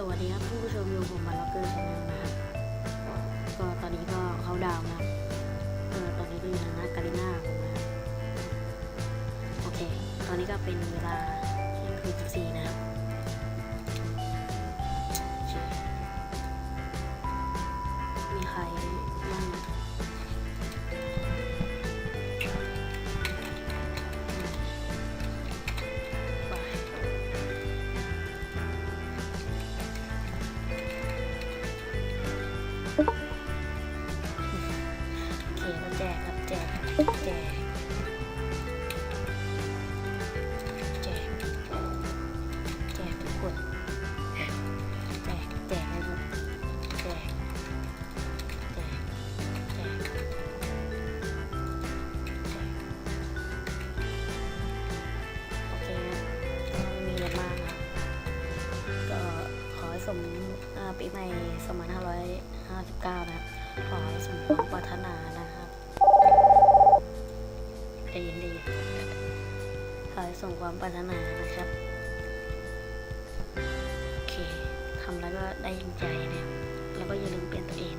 สวัสดีครับผู้ชมอยู่ผมมาล็อกเกอร์ชาแนลนะครับก็ตอนนี้ก็เขาดาวนะครับเออตอนนี้ก็อยู่ในหน้าการิน่าผมนะครับโอเค ตอนนี้ก็เป็นเวลาเที่ยงคืนสิบสี่นะครับมีใครบ้าง แจกแจกแจกแจกทุกคนแจกแจกให้หมดแจกแจกแจกแจกโอเคครับก็ไม่มีอะไรมากครับก็ขอให้สมอ่าปีใหม่2559นะครับขอให้สมความปรารถนา อให้สมความปรารถนานะครับ โอเคทำแล้วก็ได้ยินใจนะแล้วก็อย่าลืมเปลี่ยนตัวเอง